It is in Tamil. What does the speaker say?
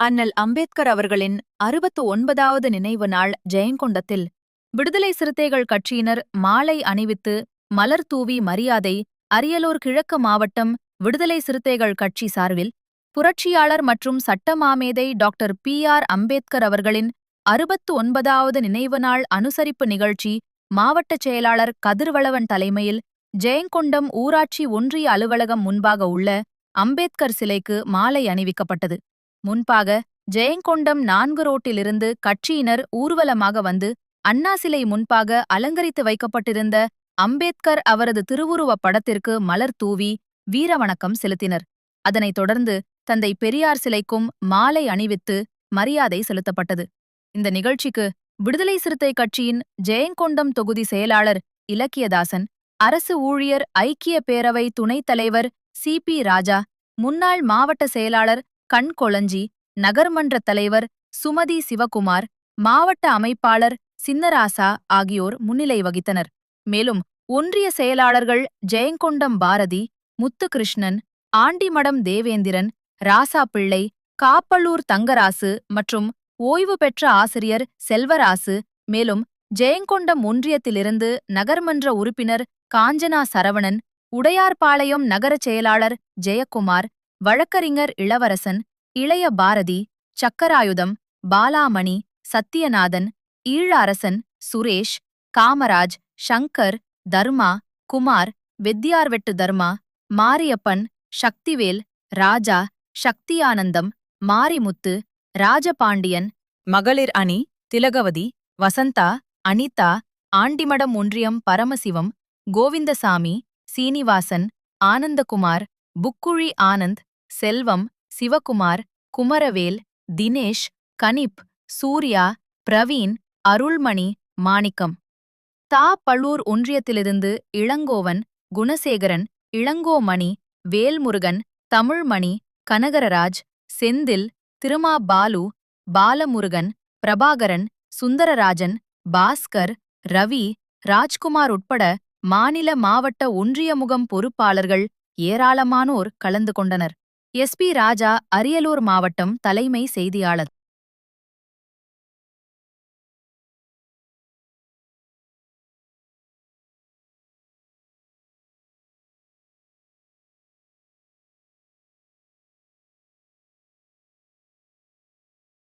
அண்ணல் அம்பேத்கர் அவர்களின் அறுபத்து ஒன்பதாவது நினைவு நாள் ஜெயங்கொண்டத்தில் விடுதலை சிறுத்தைகள் கட்சியினர் மாலை அணிவித்து மலர் தூவி மரியாதை அரியலூர் கிழக்கு மாவட்டம் விடுதலை சிறுத்தைகள் கட்சி சார்பில் புரட்சியாளர் மற்றும் சட்டமாமேதை டாக்டர் பி ஆர் அம்பேத்கர் அவர்களின் அறுபத்து ஒன்பதாவது நினைவு நாள் அனுசரிப்பு நிகழ்ச்சி மாவட்ட செயலாளர் கதிர்வளவன் தலைமையில் ஜெயங்கொண்டம் ஊராட்சி ஒன்றிய அலுவலகம் முன்பாக உள்ள அம்பேத்கர் சிலைக்கு மாலை அணிவிக்கப்பட்டது. முன்பாக ஜெயங்கொண்டம் நான்கு ரோட்டிலிருந்து கட்சியினர் ஊர்வலமாக வந்து அண்ணா சிலை முன்பாக அலங்கரித்து வைக்கப்பட்டிருந்த அம்பேத்கர் அவரது திருவுருவப் படத்திற்கு மலர் தூவி வீரவணக்கம் செலுத்தினர். அதனைத் தொடர்ந்து தந்தை பெரியார் சிலைக்கும் மாலை அணிவித்து மரியாதை செலுத்தப்பட்டது. இந்த நிகழ்ச்சிக்கு விடுதலை சிறுத்தை கட்சியின் ஜெயங்கொண்டம் தொகுதி செயலாளர் இலக்கியதாசன் அரசு ஊழியர் ஐக்கிய பேரவை துணைத் தலைவர் சி. பி. ராஜா முன்னாள் மாவட்ட செயலாளர் கண் கொளஞ்சி நகர்மன்ற தலைவர் சுமதி சிவகுமார் மாவட்ட அமைப்பாளர் சின்னராசா ஆகியோர் முன்னிலை வகித்தனர். மேலும் ஒன்றிய செயலாளர்கள் ஜெயங்கொண்டம் பாரதி முத்துகிருஷ்ணன் ஆண்டிமடம் தேவேந்திரன் ராசா பிள்ளை காப்பள்ளூர் தங்கராசு மற்றும் ஓய்வு பெற்ற ஆசிரியர் செல்வராசு மேலும் ஜெயங்கொண்டம் ஒன்றியத்திலிருந்து நகர்மன்ற உறுப்பினர் காஞ்சனா சரவணன் உடையார்பாளையம் நகரச் செயலாளர் ஜெயக்குமார் வழக்கறிஞர் இளவரசன் இளைய பாரதி சக்கராயுதம் பாலாமணி சத்தியநாதன் ஈழ அரசன் சுரேஷ் காமராஜ் ஷங்கர் தர்மா குமார் வெத்தியார்வெட்டு தர்மா மாரியப்பன் சக்திவேல் ராஜா சக்தியானந்தம் மாரிமுத்து ராஜபாண்டியன் மகளிர் அணி திலகவதி வசந்தா அனிதா ஆண்டிமடம் ஒன்றியம் பரமசிவம் கோவிந்தசாமி சீனிவாசன் ஆனந்தகுமார் புக்குழி ஆனந்த் செல்வம் சிவகுமார் குமரவேல் தினேஷ் கனிப் சூர்யா பிரவீன் அருள்மணி மாணிக்கம். தா பழூர் ஒன்றியத்திலிருந்து இளங்கோவன் குணசேகரன் இளங்கோமணி வேல்முருகன் தமிழ்மணி கனகரராஜ் செந்தில் திருமா பாலு பாலமுருகன் பிரபாகரன் சுந்தரராஜன் பாஸ்கர் ரவி ராஜ்குமார் உட்பட மாநில மாவட்ட ஒன்றிய முகம் பொறுப்பாளர்கள் ஏராளமானோர் கலந்து கொண்டனர். எஸ் பி ராஜா அரியலூர் மாவட்டம் தலைமை செய்தியாளர்